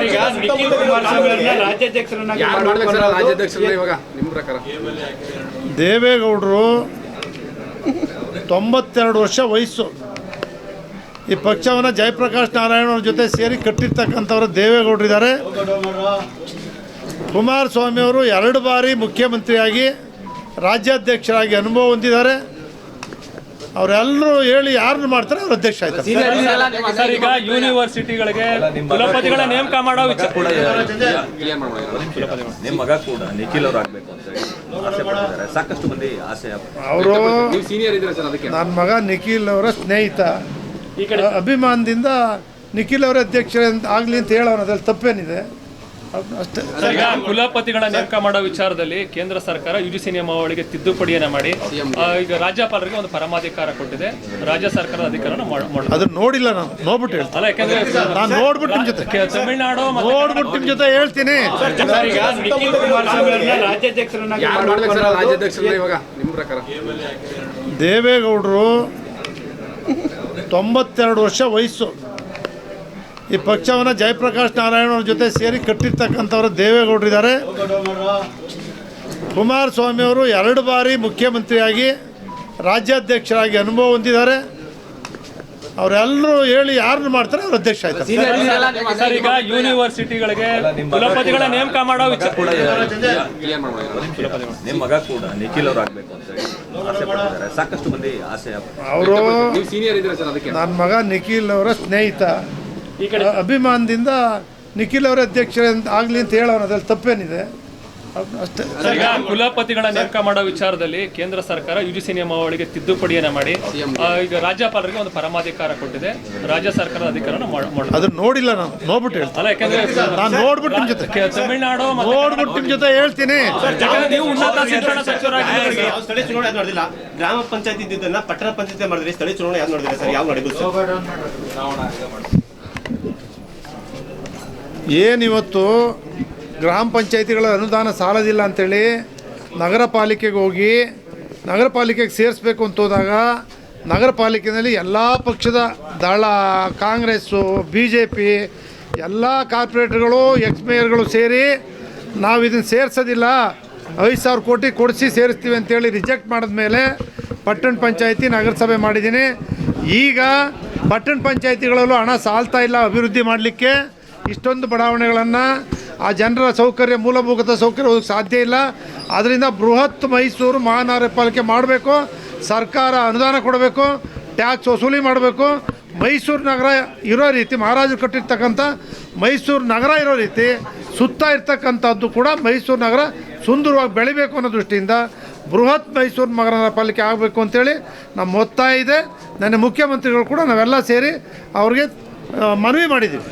Sir, ಈಗ ನಿಖಿಲ್ ಕುಮಾರಸ್ವಾಮಿ ರಾಜ್ಯಾಧ್ಯಕ್ಷರನ್ನಾಗಿ ಯಾರು ಮಾಡ್ಬೇಕು ಸರ್ ರಾಜ್ಯಾಧ್ಯಕ್ಷರನ್ನ ಇವಾಗ? ನಿಮ್ಮ ಪ್ರಕಾರ? ದೇವೇಗೌಡರು ತೊಂಬತ್ತೆರಡು ವರ್ಷ ವಯಸ್ಸು. ಈ ಪಕ್ಷವನ್ನು ಜಯಪ್ರಕಾಶ್ ನಾರಾಯಣ ಅವ್ರ ಜೊತೆ ಸೇರಿ ಕಟ್ಟಿರ್ತಕ್ಕಂಥವ್ರು ದೇವೇಗೌಡರಿದ್ದಾರೆ ಕುಮಾರಸ್ವಾಮಿ ಅವರು ಎರಡು ಬಾರಿ ಮುಖ್ಯಮಂತ್ರಿಯಾಗಿ ರಾಜ್ಯಾಧ್ಯಕ್ಷರಾಗಿ ಅನುಭವ ಹೊಂದಿದ್ದಾರೆ. ಅವರೆಲ್ಲರೂ ಹೇಳಿ ಯಾರನ್ನು ಮಾಡ್ತಾರೆ ಅವ್ರ ಅಧ್ಯಕ್ಷ ಆಯ್ತಾರೆ. ಸರ್ ಈಗ ಯೂನಿವರ್ಸಿಟಿಗಳಿಗೆ ಕುಲಪತಿಗಳ ನೇಮಕ ಮಾಡೋ ವಿಚಾರ ನಿಮ್ಮ ಮಗ ಕೂಡ ನಿಖಿಲ್ ಅವರು ಆಗ್ಬೇಕು ಅಂತ ಹೇಳಿ ಆಸೆ ಪಟ್ಟಿದ್ದಾರೆ. ಸಾಕಷ್ಟು ಮಂದಿ ಆಸೆ ಅವರು ನೀವು ಸೀನಿಯರ್ ಇದ್ದೀರಾ ಸರ್ ಅದಕ್ಕೆ? ನನ್ನ ಮಗ ನಿಖಿಲ್ ಅವರ ಸ್ನೇಹಿತ. ಅಭಿಮಾನದಿಂದ ನಿಖಿಲ್ ಅವರ ಅಧ್ಯಕ್ಷ ಆಗಲಿ ಅಂತ ಹೇಳೋಣ ಅದ್ರಲ್ಲಿ ತಪ್ಪೇನಿದೆ. ಈಗ ಕುಲಪತಿಗಳ ನೇಮಕ ಮಾಡೋ ವಿಚಾರದಲ್ಲಿ ಕೇಂದ್ರ ಸರ್ಕಾರ ಯು ಜಿ ಸಿ ನಿಯಮಾವಳಿಗೆ ತಿದ್ದುಪಡಿಯನ್ನ ಮಾಡಿ ಈಗ ರಾಜ್ಯಪಾಲರಿಗೆ ಒಂದು ಪರಮಾಧಿಕಾರ ಕೊಟ್ಟಿದೆ. ರಾಜ್ಯ ಸರ್ಕಾರದ ಅಧಿಕಾರನ ಮಾಡ ಅದನ್ನ ನೋಡಿಲ್ಲ ನಾನು ನೋಡ್ಬಿಟ್ಟು ಹೇಳ್ತೀನಿ. ಅಲ್ಲ ಯಾಕಂದ್ರೆ ನಾನು ನೋಡ್ಬಿಟ್ಟು ನಿಮ್ಮ ಜೊತೆ. ತಮಿಳ್ನಾಡು ಮತ್ತೆ ನೋಡ್ಬಿಟ್ಟು ನಿಮ್ಮ ಜೊತೆ ಹೇಳ್ತೀನಿ. ದೇವೇಗೌಡರು ತೊಂಬತ್ತೆರಡು ವರ್ಷ ವಯಸ್ಸು. ಈ ಪಕ್ಷವನ್ನು ಜಯಪ್ರಕಾಶ್ ನಾರಾಯಣ ಅವ್ರ ಜೊತೆ ಸೇರಿ ಕಟ್ಟಿರ್ತಕ್ಕಂಥವ್ರು ದೇವೇಗೌಡರಿದ್ದಾರೆ ಕುಮಾರಸ್ವಾಮಿ ಅವರು ಎರಡು ಬಾರಿ ಮುಖ್ಯಮಂತ್ರಿಯಾಗಿ ರಾಜ್ಯಾಧ್ಯಕ್ಷರಾಗಿ ಅನುಭವ ಹೊಂದಿದ್ದಾರೆ. ಅವರೆಲ್ಲರೂ ಹೇಳಿ ಯಾರನ್ನು ಮಾಡ್ತಾರೆ ಅವ್ರ ಅಧ್ಯಕ್ಷ ಆಯ್ತಾರೆ. ಸರ್ ಈಗ ಯೂನಿವರ್ಸಿಟಿಗಳಿಗೆ ಕುಲಪತಿಗಳ ನೇಮಕ ಮಾಡೋ ವಿಚಾರ ನಿಮ್ಮ ಮಗ ಕೂಡ ನಿಖಿಲ್ ಅವ್ರು ಆಗ್ಬೇಕು ಅಂತ ಹೇಳಿ ಆಸೆ ಪಟ್ಟಿದ್ದಾರೆ ಸಾಕಷ್ಟು ಮಂದಿ ಆಸೆ ಅವರು ನೀವು ಸೀನಿಯರ್ ಇದ್ದೀರಾ ಸರ್ ಅದಕ್ಕೆ? ನನ್ನ ಮಗ ನಿಖಿಲ್ ಅವರ ಸ್ನೇಹಿತ. ಅಭಿಮಾನದಿಂದ ನಿಖಿಲ್ ಅವರ ಅಧ್ಯಕ್ಷ ಆಗಲಿ ಅಂತ ಹೇಳೋಣ ಅದ್ರಲ್ಲಿ ತಪ್ಪೇನಿದೆ. ಅಷ್ಟೇ. ಈಗ ಕುಲಪತಿಗಳ ನೇಮಕ ಮಾಡೋ ವಿಚಾರದಲ್ಲಿ ಕೇಂದ್ರ ಸರ್ಕಾರ ಯುಜಿಸಿ ಜಿ ಸಿ ನಿಯಮಾವಳಿಗೆ ತಿದ್ದುಪಡಿಯನ್ನ ಮಾಡಿ ಆ, ಈಗ ರಾಜ್ಯಪಾಲರಿಗೆ ಒಂದು ಪರಮಾಧಿಕಾರ ಕೊಟ್ಟಿದೆ. ರಾಜ್ಯ ಸರ್ಕಾರದ ಅಧಿಕಾರನ ಮಾಡ ಅದನ್ನ ನೋಡಿಲ್ಲ ನಾನು ನೋಡ್ಬಿಟ್ಟು ಹೇಳ್ತೀನಿ. ಅಲ್ಲ ಯಾಕಂದ್ರೆ ನಾನು ನೋಡ್ಬಿಟ್ಟು ನಿಮ್ಮ ಜೊತೆ. ಕೆ- ತಮಿಳ್ನಾಡು ಮತ್ತೆ ನೋಡ್ಬಿಟ್ಟು ನಿಮ್ಮ ಜೊತೆ ಹೇಳ್ತೀನಿ. ಯಾಕಂದ್ರೆ ನೀವು ಉನ್ನತ ಶಿಕ್ಷಣ ಸಚಿವರಾಗಿದ್ದೀರಿ ಸರ್. ಯಾವ ಸ್ಥಳೀಯ ಚುನಾವಣೆ ಯಾವ್ದು ನೋಡಿಲ್ಲ? ಗ್ರಾಮ ಪಂಚಾಯತ್ ಇದ್ದಿದ್ದನ್ನ ಪಟ್ಟಣ ಪಂಚಾಯತ್ ಮಾಡಿದ್ರೆ? ಸ್ಥಳೀಯ ಚುನಾವಣೆ ಯಾವ್ದು ನೋಡಿದ್ರೆ ಸರ್? ಯಾವ ನೋಡಿದ್ರು. ಸರ್ ಏನಿವತ್ತು ಗ್ರಾಮ ಪಂಚಾಯತಿಗಳ ಅನುದಾನ ಸಾಲದಿಲ್ಲ ಅಂಥೇಳಿ ನಗರ ಪಾಲಿಕೆಗೆ ಹೋಗಿ ನಗರ ಪಾಲಿಕೆಗೆ ಸೇರಿಸ್ಬೇಕು ಅಂತ ಹೋದಾಗ ನಗರ ಪಾಲಿಕೆಯಲ್ಲಿ ಎಲ್ಲ ಪಕ್ಷದ ದಳ, ಕಾಂಗ್ರೆಸ್ಸು ಬಿ ಜೆ ಪಿ ಎಲ್ಲ ಕಾರ್ಪೊರೇಟರ್ಗಳು ಎಕ್ಸ್ ಮೇಯರ್ಗಳು ಸೇರಿ ನಾವು ಇದನ್ನು ಸೇರಿಸೋದಿಲ್ಲ. ಐದು ಸಾವಿರ ಕೋಟಿ ಕೊಡಿಸಿ ಸೇರಿಸ್ತೀವಿ ಅಂತೇಳಿ ರಿಜೆಕ್ಟ್ ಮಾಡಿದ್ಮೇಲೆ ಪಟ್ಟಣ ಪಂಚಾಯತಿ ನಗರಸಭೆ ಮಾಡಿದ್ದೀನಿ. ಈಗ ಪಟ್ಟಣ ಪಂಚಾಯತಿಗಳಲ್ಲೂ ಹಣ ಸಾಲ್ತಾ ಇಲ್ಲ ಅಭಿವೃದ್ಧಿ ಮಾಡಲಿಕ್ಕೆ. ಇಷ್ಟೊಂದು ಬಡಾವಣೆಗಳನ್ನು ಆ ಜನರ ಸೌಕರ್ಯ, ಮೂಲಭೂತ ಸೌಕರ್ಯ ಸಾಧ್ಯ ಇಲ್ಲ. ಅದರಿಂದ ಬೃಹತ್ ಮೈಸೂರು ಮಹಾನಗರ ಪಾಲಿಕೆ ಮಾಡಬೇಕು, ಸರ್ಕಾರ ಅನುದಾನ ಕೊಡಬೇಕು, ಟ್ಯಾಕ್ಸ್ ವಸೂಲಿ ಮಾಡಬೇಕು. ಮೈಸೂರು ನಗರ ಇರೋ ರೀತಿ, ಮಹಾರಾಜರು ಕಟ್ಟಿರ್ತಕ್ಕಂಥ ಮೈಸೂರು ನಗರ ಇರೋ ರೀತಿ ಸುತ್ತ ಇರ್ತಕ್ಕಂಥದ್ದು ಕೂಡ ಮೈಸೂರು ನಗರ ಸುಂದರವಾಗಿ ಬೆಳಿಬೇಕು ಅನ್ನೋ ದೃಷ್ಟಿಯಿಂದ ಬೃಹತ್ ಮೈಸೂರು ನಗರ ಪಾಲಿಕೆ ಆಗಬೇಕು ಅಂತೇಳಿ ನಮ್ಮ ಒತ್ತಾಯ ಇದೆ. ನನ್ನ ಮುಖ್ಯಮಂತ್ರಿಗಳು ಕೂಡ ನಾವೆಲ್ಲ ಸೇರಿ ಅವ್ರಿಗೆ ಮನವಿ ಮಾಡಿದ್ದೀವಿ.